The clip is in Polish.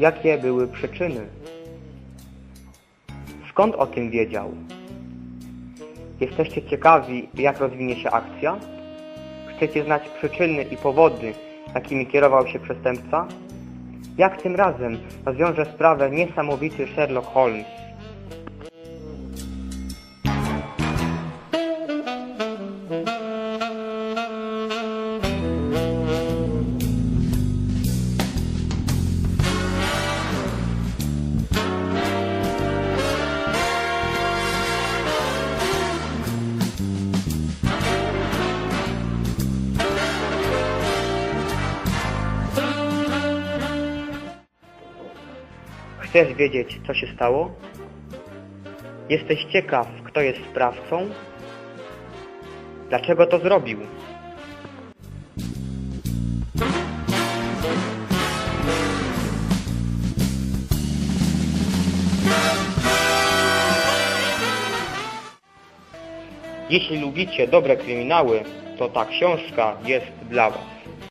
jakie były przyczyny. Skąd o tym wiedział? Jesteście ciekawi, jak rozwinie się akcja? Chcecie znać przyczyny i powody, jakimi kierował się przestępca? Jak tym razem rozwiąże sprawę niesamowity Sherlock Holmes? Chcesz wiedzieć, co się stało? Jesteś ciekaw, kto jest sprawcą? Dlaczego to zrobił? Jeśli lubicie dobre kryminały, to ta książka jest dla Was.